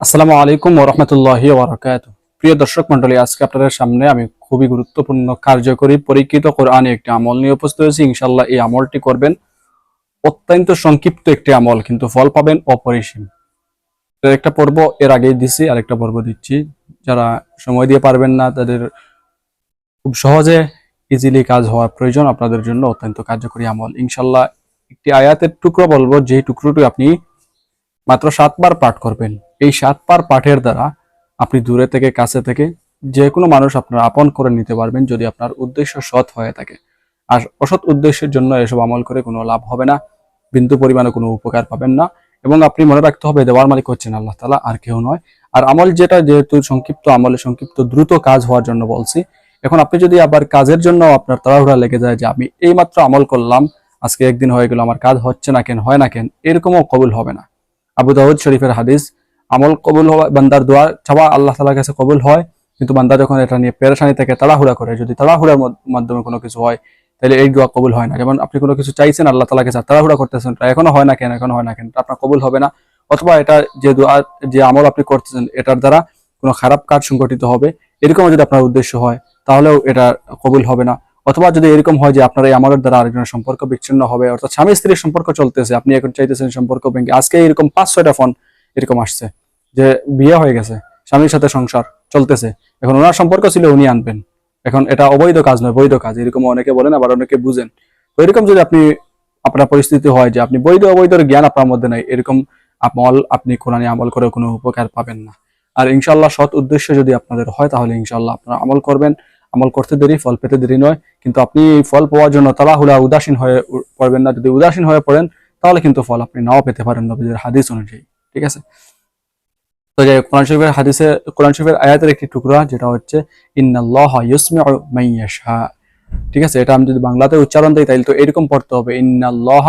আসসালামু আলাইকুম ওরহমতুল্লাহ ওবরাকাত প্রিয় দর্শক মন্ডলী আজকে আপনাদের সামনে আমি খুবই গুরুত্বপূর্ণ, কার্যকরী, পরীক্ষিত কোরআনে একটি আমল নিয়ে উপস্থিত হয়েছি। ইনশাল্লাহ এই আমলটি করবেন। অত্যন্ত সংক্ষিপ্ত একটি আমল, কিন্তু ফল পাবেন অপরিসীম। একটা পর্ব এর আগেই দিছি, আরেকটা পর্ব দিচ্ছি। যারা সময় দিয়ে পারবেন না, তাদের খুব সহজে ইজিলি কাজ হওয়ার প্রয়োজন। আপনাদের জন্য অত্যন্ত কার্যকরী আমল। ইনশাল্লাহ একটি আয়াতের টুকরো বলব যে টুকরোটি আপনি মাত্র সাতবার পাঠ করবেন। এই সাতবার পাঠের দ্বারা আপনি দূরে থেকে, কাছে থেকে যে কোনো মানুষ আপনার আপন করে নিতে পারবেন যদি আপনার উদ্দেশ্য সৎ হয়ে থাকে। আর অসৎ উদ্দেশ্যের জন্য এসব আমল করে কোনো লাভ হবে না, বিন্দু পরিমাণে কোনো উপকার পাবেন না এবং আপনি মনে রাখতে হবে, দেওয়ার মালিক হচ্ছেন আল্লাহ তালা আর কেউ নয়। আর আমল যেটা, যেহেতু সংক্ষিপ্ত আমলে সংক্ষিপ্ত দ্রুত কাজ হওয়ার জন্য বলছি, এখন আপনি যদি আবার কাজের জন্য আপনার তাড়াহুড়া লেগে যায় যে আমি এইমাত্র আমল করলাম, আজকে একদিন হয়ে গেল, আমার কাজ হচ্ছে না কেন, হয় না কেন, এরকমও কবুল হবে না। আবু দাউদ শরীফের হাদিস আমল কবুল হওয়া, বান্দার দোয়া চাওয়া আল্লাহ তালার কাছে কবুল হয়। কিন্তু বান্দা যখন এটা নিয়ে পেরেশানি থেকে তাড়াহুড়া করে, যদি তাড়াহুড়ার মাধ্যমে কোনো কিছু হয়, তাহলে এই দোয়া কবুল হয় না। যেমন আপনি কোনো কিছু চাইছেন, আল্লাহ তালা কাছে তাড়াহুড়া করতেছেন এখনও হয় না কেন, এখনও হয় না কেন আপনার কবুল হবে না। অথবা এটা যে দোয়া, যে আমল আপনি করতেছেন, এটার দ্বারা কোনো খারাপ কাজ সংগঠিত হবে। এরকম যদি আপনার উদ্দেশ্য হয়, তাহলেও এটা কবুল হবে না। অথবা যদি এরকম হয় যে আপনার এই আমলের দ্বারা আরেকজনের সম্পর্ক বিচ্ছিন্ন হবে, অর্থাৎ স্বামী স্ত্রীর সম্পর্ক চলতেছে, আপনি এখন চাইতেছেন সম্পর্ক ভেঙে, আজকে এরকম পাঁচ ছয়টা ফোন এরকম আসছে। যে বিয়ে হয়ে গেছে, স্বামীর সাথে সংসার চলতেছে। এখন ওনার সম্পর্ক ছিল উনি আনবেন। এখন এটা অবৈধ কাজ নয়, বৈধ কাজ। এরকম অনেকে বলেন, আবার অনেকে বুঝেন। তো এরকম যদি আপনি, আপনার পরিস্থিতি হয় যে আপনি বৈধ অবৈধর জ্ঞান আপনার মধ্যে নাই, এরকম আমল আপনি কোরআনে আমল করে কোনো উপকার পাবেন না। আর ইনশাল্লাহ সৎ উদ্দেশ্য যদি আপনাদের হয়, তাহলে ইনশাল্লাহ আপনারা আমল করবেন। আমল করতে দেরি, ফল পেতে দেরি নয়। কিন্তু আপনি ফল পাওয়ার জন্য তাড়াহুড়া উদাসীন হয়ে পড়বেন না। যদি উদাসীন হয়ে পড়েন, তাহলে কিন্তু ফল আপনি নাও পেতে পারেন নবীদের হাদিস অনুযায়ী। ঠিক আছে? তো যাই কোরআন শরীফের হাদিসে, কোরআন শরীফের আয়াতের একটি টুকরা, যেটা হচ্ছে ঠিক আছে? এটা আমি যদি বাংলাতে উচ্চারণ দিই তাহলে তো এরকম পড়তে হবে, ইন্নাল্লাহ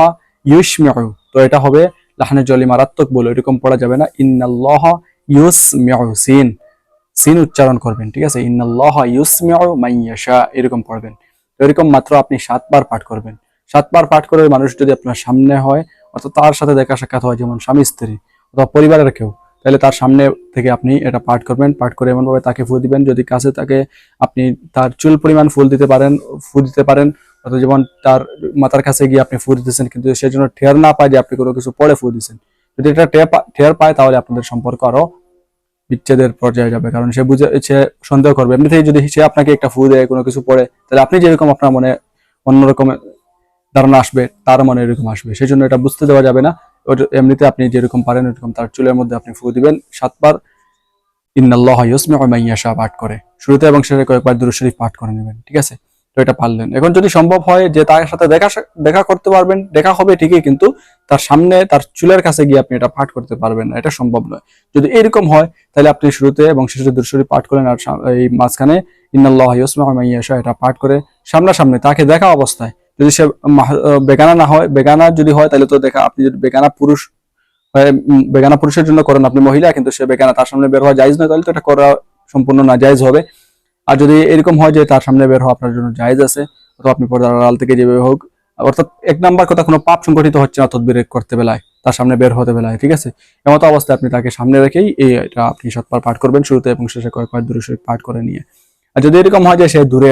ইউসমিউ তো এটা হবে, লাহানে জলি মারাত্মক বলে এরকম পড়া যাবে না, ইন্নাল্লাহ ইউসমিউ সিন সিন উচ্চারণ করবেন, ঠিক আছে? ইন্নাল্লাহ ইউসমিউ মান ইয়াশা এরকম পড়বেন। এরকম মাত্র আপনি সাতবার পাঠ করবেন। সাতবার পাঠ করে মানুষ যদি আপনার সামনে হয়, অর্থাৎ তার সাথে দেখা সাক্ষাৎ হয়, যেমন স্বামী, স্ত্রী, অথবা পরিবারের কেউ তাহলে তার সামনে থেকে আপনি এটা পাঠ করবেন। পাঠ করে এমনভাবে তাকে ফুল দিবেন। যদি কাছে তাকে আপনি তার চুল পরিমাণ ফুল দিতে পারেন, ফুল দিতে পারেন, অথবা যেমন তার মাথার কাছে গিয়ে আপনি ফুল দিতেছেন, কিন্তু সে জন্য ঠের না পায় যে আপনি কোনো কিছু পরে ফুল দিচ্ছেন যদি এটা ঠের পায়, তাহলে আপনাদের সম্পর্ক আরও বিচ্ছেদের পর্যায়ে যাবে, কারণ সে বুঝে সে সন্দেহ করবে। এমনিতেই যদি সে আপনাকে একটা ফু দেয়, কোনো কিছু পড়ে তাহলে আপনি যেরকম আপনার মনে অন্যরকম ধারণা আসবে, তার মনে এরকম আসবে। সেই জন্য এটা বুঝতে দেওয়া যাবে না। এমনিতে আপনি যেরকম পারেন এরকম তার চুলের মধ্যে আপনি ফু দিবেন। সাতবার ইন্নাল্লাহ পাঠ করে। শুরুতে এবং শেষে কয়েকবার দুরূদ শরীফ পাঠ করে নেবেন, ঠিক আছে? তো এটা পারলেন। এখন যদি সম্ভব হয় যে তার সাথে দেখা দেখা করতে পারবেন, দেখা হবে ঠিকই, কিন্তু তার সামনে, তার চুলের কাছে গিয়ে আপনি এটা পাঠ করতে পারবেন না। এটা সম্ভব নয়। যদি এরকম হয়, তাহলে আপনি শুরুতে এবং শেষে দুরূদ শরীফ পাঠ করেন আর এই মাঝখানে ইন্নাল্লাহ ইউসমিউ মান ইয়াশা এটা পাঠ করে সামনাসামনি তাকে দেখা অবস্থায় যদি সে বেগানা না হয়, বেগানা যদি হয়, তাহলে তো দেখা আপনি যদি বেগানা পুরুষ বেগানা পুরুষের জন্য করেন। আপনি মহিলা, কিন্তু সে বেগানা তার সামনে বের হওয়া জায়েজ নয়, তাহলে তো এটা করা সম্পূর্ণ না জায়েজ হবে। আর যদি এরকম হয় যে তার সামনে বের হওয়া আপনার জন্য জায়েজ আছে, অথবা আপনি পর্দার আড়াল থেকে যেভাবে হোক, অর্থাৎ এক নাম্বার কথা, কোনো পাপ সংগঠিত হচ্ছে না তদবির করতে বেলায়, তার সামনে বের হতে বেলায়, ঠিক আছে? এমতো অবস্থায় আপনি তাকে সামনে রেখেই এই এটা আপনি সৎবার পাঠ করবেন শুরুতে এবং শেষে কয়েক কয়েক দূরে পাঠ করে নিয়ে। আর যদি এরকম হয় যে সে দূরে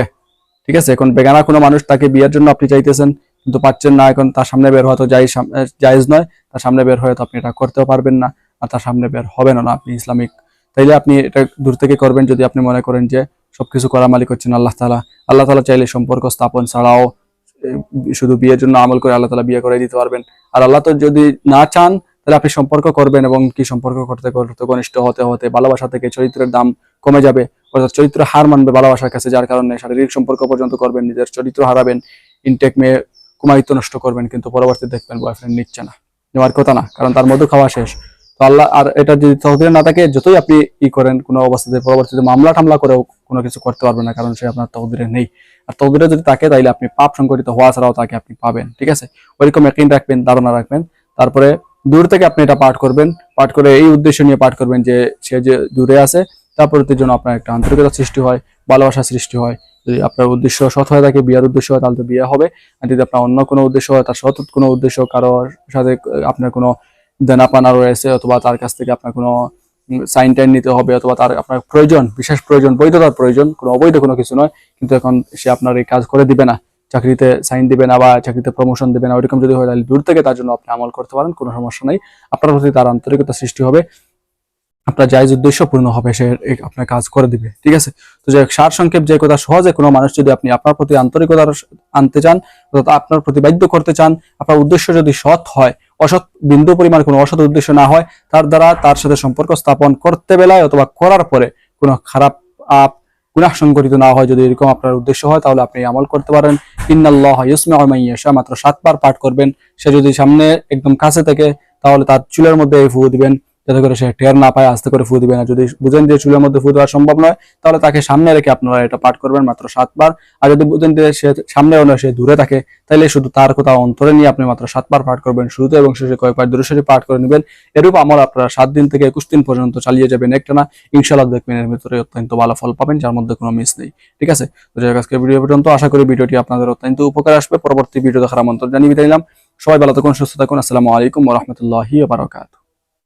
ঠিক আছে? এখন বেগানা কোনো মানুষ তাকে বিয়ের জন্য আপনি চাইতেছেন, কিন্তু পাচ্ছেন না, এখন তার সামনে বের হওয়া তো জায়েজ নয়। তার সামনে বের হয়ে তো আপনি এটা করতেও পারবেন না, আর তার সামনে বের হবে না আপনি ইসলামিক। তাইলে আপনি এটা দূর থেকে করবেন যদি আপনি মনে করেন যে সবকিছু করা মালিক হচ্ছেন আল্লাহ তালা আল্লাহ তালা চাইলে সম্পর্ক স্থাপন ছাড়াও শুধু বিয়ের জন্য আমল করে আল্লাহ তালা বিয়ে করে দিতে পারবেন। আর আল্লাহ তো যদি না চান তাহলে আপনি সম্পর্ক করবেন এবং কি সম্পর্ক করতে করতে ঘনিষ্ঠ হতে হতে ভালোবাসা থেকে চরিত্রের দাম কমে যাবে, অর্থাৎ চরিত্র হার মানবে ভালোবাসার কাছে, যার কারণে শারীরিক সম্পর্ক পর্যন্ত করবেন, নিজের চরিত্র হারাবেন ইনটেক মেয়ে কুমারিত্ব নষ্ট করবেন, কিন্তু পরবর্তী দেখবেন বয়ফ্রেন্ড নিচ্ছে না, নেওয়ার কথা না, কারণ তার মধু খাওয়া শেষ। তো আল্লাহ, আর এটা যদি তহবিলে না থাকে, যতই আপনি ই করেন, কোনো অবস্থাতে পরবর্তীতে মামলা টামলা করেও কোনো কিছু করতে পারবেন না, কারণ সে আপনার তহবিলে নেই। আর তহবিলে যদি থাকে, তাইলে আপনি পাপ সংগঠিত হওয়া ছাড়াও তাকে আপনি পাবেন, ঠিক আছে? ওইরকম একদিন রাখবেন, ধারণা রাখবেন, তারপরে দূর থেকে আপনি এটা পাঠ করবেন। পাঠ করে এই উদ্দেশ্য নিয়ে পাঠ করবেন যে সে যে দূরে আছে, তার জন্য আপনার একটা আন্তরিকতা সৃষ্টি হয়, ভালোবাসা সৃষ্টি হয়। যদি আপনার উদ্দেশ্য সৎ হয়ে থাকে বিয়ের উদ্দেশ্য হয়, তাহলে তো বিয়ে হবে। আর যদি আপনার অন্য কোনো উদ্দেশ্য হয়, তার সৎ কোনো উদ্দেশ্য কারোর সাথে আপনার কোনো দেনা পানা রয়েছে, অথবা তার কাছ থেকে আপনার কোনো সাইন টাইন নিতে হবে, অথবা তার আপনার প্রয়োজন, বিশেষ প্রয়োজন, বৈধতার প্রয়োজন, কোনো অবৈধ কোনো কিছু নয়, কিন্তু এখন সে আপনার এই কাজ করে দিবে না। চাকরিতে সাইন দিবে না বা চাকরিতে প্রমোশন দিবে না ওইরকম যদি হয় তাহলে দূর থেকে তার জন্য আপনি আমল করতে পারেন, কোনো সমস্যা নেই। আপনার প্রতি তার আন্তরিকতা সৃষ্টি হবে। আপনার জায়জ উদ্দেশ্য পূর্ণ হবে, সে আপনার কাজ করে দিবে, ঠিক আছে? তো যাই সার সংক্ষেপ যে কথা, সহজে কোনো মানুষ যদি আপনি আপনার প্রতি আন্তরিকতা আনতে চান, অর্থাৎ আপনার প্রতি বাধ্য করতে চান, আপনার উদ্দেশ্য যদি সৎ হয়, অসৎ, বিন্দু পরিমাণ কোনো অসৎ উদ্দেশ্য না হয়, তার দ্বারা তার সাথে সম্পর্ক স্থাপন করতে বেলায় অথবা করার পরে কোনো খারাপ আপ গুনাহ সংগঠিত না হয়, যদি এরকম আপনার উদ্দেশ্য হয়, তাহলে আপনি আমল করতে পারেন। ইন্নাল্লাহ ইউসমিউ মান ইয়াশা, মাত্র সাতবার পাঠ করবেন। সে যদি সামনে একদম কাছে থাকে, তাহলে তার চুলের মধ্যে এই ফু দিবেন। যাতে করে সে টের না পায় আস্তে করে ফু দিবেন আর যদি বুঝেন যে চুলের মধ্যে ফু দেওয়া সম্ভব নয় তাহলে তাকে সামনে রেখে আপনারা এটা পাঠ করবেন মাত্র সাতবার। আর যদি বুঝেন যে সে সামনেও নয় সে দূরে থাকে তাহলে শুধু তার কোথাও অন্তরে নিয়ে আপনি মাত্র সাতবার পাঠ করবেন। শুরুতে এবং শেষে কয়েকবার দূরে সরে পাঠ করে নেবেন। এরূপ আমল আপনারা সাত দিন থেকে একুশ দিন পর্যন্ত চালিয়ে যাবেন একটা না ইনশাল্লাহ দেখবেন এর ভিতরে অত্যন্ত ভালো ফল পাবেন যার মধ্যে কোনো মিস নেই। ঠিক আছে? তো যাই হোক, আজকের ভিডিও পর্যন্ত। আশা করি ভিডিওটি আপনাদের অত্যন্ত উপকার আসবে। পরবর্তী ভিডিও দেখার আমন্ত্রণ জানিয়ে দিলাম সবাই ভালো থাকুন সুস্থ থাকুন। আসসালামু আলাইকুম রহমতুল্লাহি বারকাত